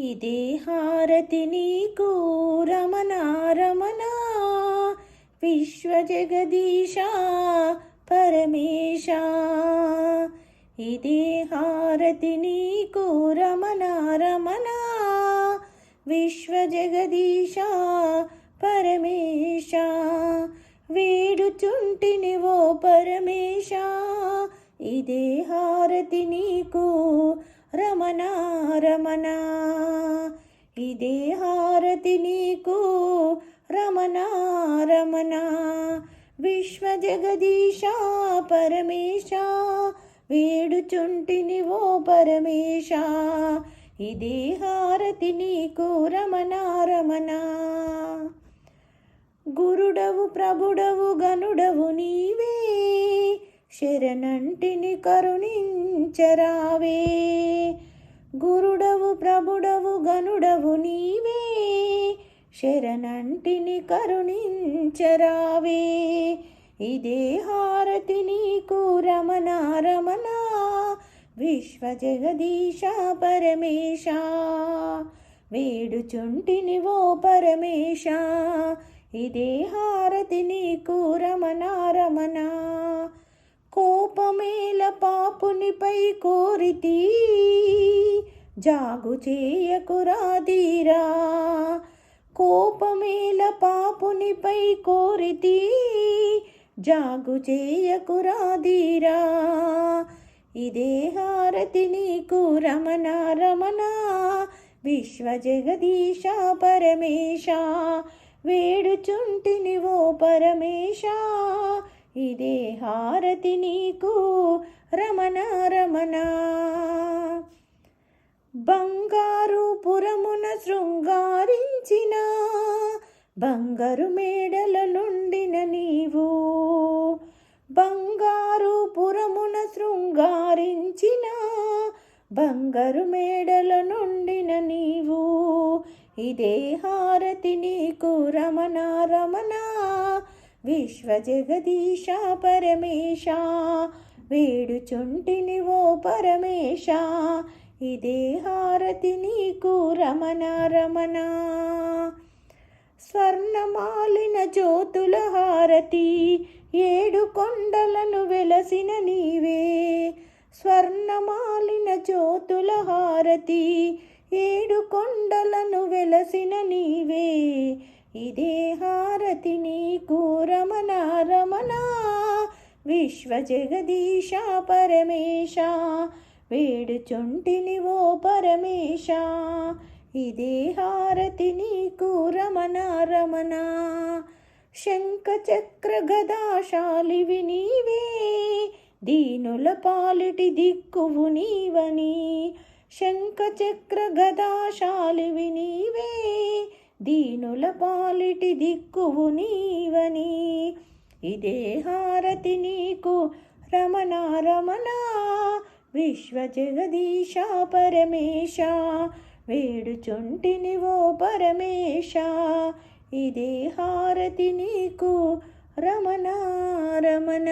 ఇదే హారతి నీకు రమణ రమణ. విశ్వజగదీశ పరమేశ. ఇదే హారతి నీకు రమణ రమణ. విశ్వజగదీశ పరమేశ. వేడుచుంటిని ఓ పరమేశ. ఇదే హారతి నీకు రమణ రమణ. ఇదే హారతి నీకు. రమణ రమణ. విశ్వ జగదీశ పరమేశ. వేడుచుంటిని ఓ పరమేశ. ఇదే హారతి నీకు. రమణ రమణ. గురుడవు ప్రభుడవు గనుడవు నీవే. శరణంటిని కరుణించరావే. గురుడవు ప్రభుడవు గనుడవు నీవే. శరణంటిని కరుణించరావే. ఇదే హారతి నీకు రమణ రమణ. విశ్వజగదీశ పరమేశ. వేడుచుంటిని ఓ పరమేశ. ఇదే హారతి నీకు రమణ రమణ. పాపునిపై కోరితి. జాగు చేయకురాదీరా కోపమేల పాపునిపై కోరితి. జాగు చేయకురాదీరా ఇదే హారతి నీకు రమణ రమణ. విశ్వజగదీశ పరమేశ. వేడుచుంటిని ఓ పరమేశ. ఇదే హారతి నీకు రమణ రమణ. బంగారు పురమున శృంగారించిన బంగారు మేడల నుండిన నీవు. బంగారు పురమున శృంగారించిన బంగారు మేడల నుండిన నీవు. ఇదే హారతి నీకు రమణ రమణ. విశ్వజగదీశ పరమేశ వేడుచుంటిని ఓ పరమేశ ఇదే హారతి నీకు రమణ రమణ. స్వర్ణమాలిన జ్యోతుల హారతి ఏడు కొండలను వెలసిన నీవే. స్వర్ణమాలిన జ్యోతుల హారతి ఏడు కొండలను వెలసిన నీవే. ఇదే హారతిని విశ్వజగదీశ పరమేశ వేడుచుంటిని ఓ పరమేశ. ఇదే హారతి నీకు రమణ రమణ. శంఖచక్ర గదాశాలివి నీవే దీనుల పాలిటి దిక్కువు నీవని. శంఖచక్ర గదాశాలివి నీవే దీనుల పాలిటి దిక్కువు నీవని. ఇదే హారతి నీకు. రమణ రమణ విశ్వ జగదీశ పరమేశ వేడుచుంటిని ఓ పరమేశ. ఇదే హారతి నీకు. రమణ రమణ.